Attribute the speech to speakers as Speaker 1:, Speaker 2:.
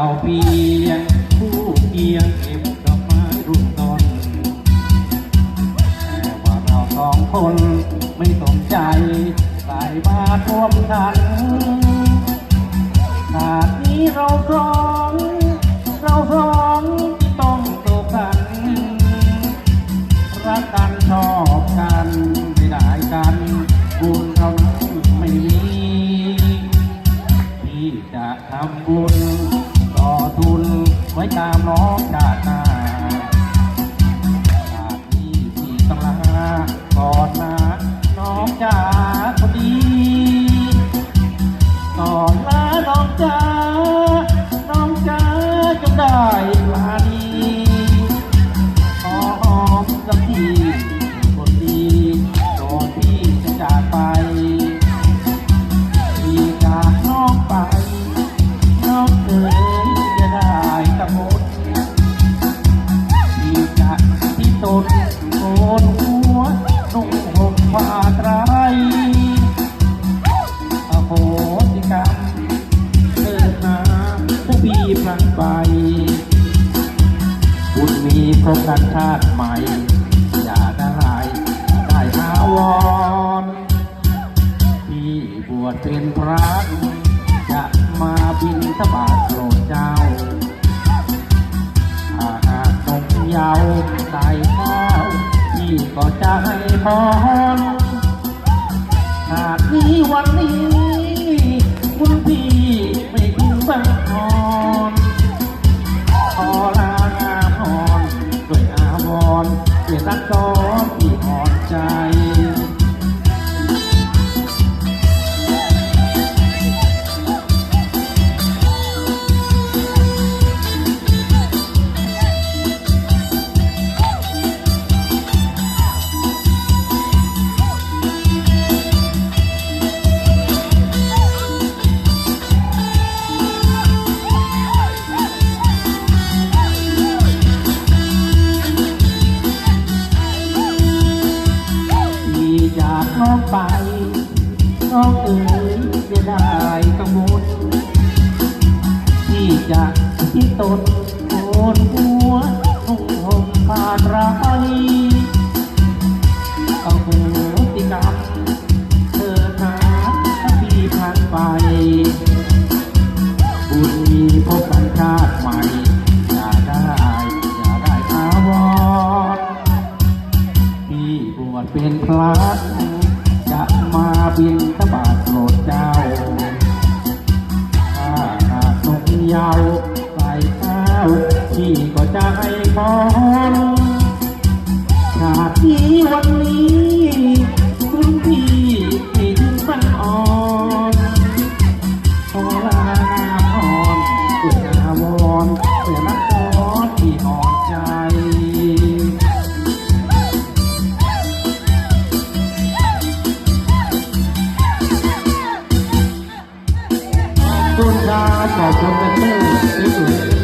Speaker 1: เราเพียงผู้เพียงเก็บดอกไม้รุ่นต้นแต่ว่าเราสองคนไม่สนใจสายมาท่วมทันชาตินี้เราสองเราสองต้องตกัน รักกันชอบกันไม่ได้กันบุญเท่านั้นไม่มีที่จะทำบุญ ไว้ตามน้องดาติหน้าชาตินี้ที่ต้องลาก่อนนะน้องจ๋า มาไตรอโหสิกรรมเถิดนาผู้บีพลันไปบุญมีพบกันชาติใหม่ อย่าได้ได้หาวรที่บวชเป็นพระจะมาบินทบาทโปรดเจ้าอาหากนมเยาวใส่ข้าวพี่ก็จะให้พร หากนี้วันนี้ คุณพี่ไม่ถึงบ้างพอ น้องไป น้องเอ๋ยจะได้กังวลที่จะที่ตนโอนหัว นานชาตินี้วันนี้ คุณพี่ที่ถึงบ้านอ่อนขอลาออนเพื่อนาวอนเพื่อนักพรที่อ่อนใจตุนดาวขอบคุณเป็นเพื่อนสวย